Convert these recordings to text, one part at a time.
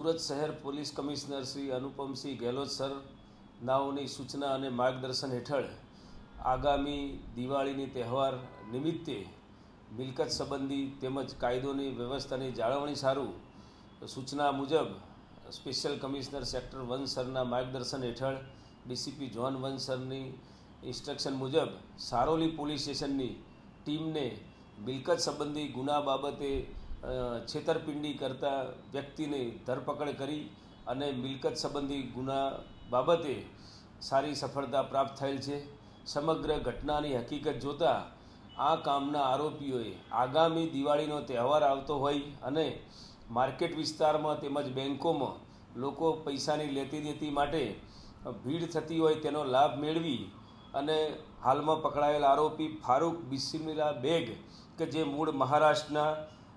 સુરત શહેર police commissioner Shri Anupamsinh Gehlot sir નાઓની સૂચના અને માર્ગદર્શન હેઠળ આગામી દિવાળીની તહેવાર નિમિત્તે મિલકત સંબંધી તેમજ કાયદોની વ્યવસ્થાની જાળવણી સારું સૂચના મુજબ સ્પેશિયલ કમિશનર સેક્ટર વન સરના માર્ગદર્શન હેઠળ ડીસીપી જોન વન સરની ઇન્સ્ટ્રક્શન મુજબ સારોલી પોલીસ સ્ટેશનની ટીમને મિલકત સંબંધી ગુના બાબતે છેતરપિંડી કરતા વ્યક્તિને ધરપકડ કરી અને મિલકત સંબંધી ગુના બાબતે સારી સફળતા પ્રાપ્ત થયેલ છે. સમગ્ર ઘટનાની હકીકત જોતાં આ કામના આરોપીઓએ આગામી દિવાળીનો તહેવાર આવતો હોય અને માર્કેટ વિસ્તારમાં તેમજ બેન્કોમાં લોકો પૈસાની લેતી દેતી માટે ભીડ થતી હોય તેનો લાભ મેળવી અને હાલમાં પકડાયેલ આરોપી ફારૂક બિસ્મિલા બેગ, કે જે મૂળ મહારાષ્ટ્રના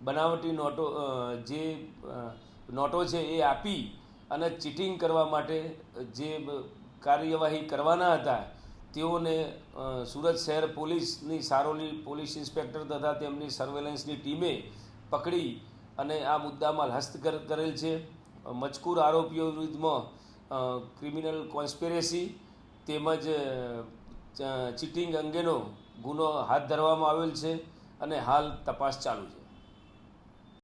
બનાવટી નોટો જે નોટો છે એ આપી અને ચીટિંગ કરવા માટે જે કાર્યવાહી કરવાના હતા, તેઓને સુરત શહેર પોલીસની સારોલી પોલીસ ઇન્સ્પેક્ટર તથા તેમની સર્વેલન્સની ટીમે પકડી અને આ મુદ્દામાં હસ્તગત કરેલ છે. મજકૂર આરોપીઓ વિરુદ્ધમાં ક્રિમિનલ કોન્સ્પિરેસી તેમજ ચીટિંગ અંગેનો ગુનો હાથ ધરવામાં આવેલ છે અને હાલ તપાસ ચાલુ છે.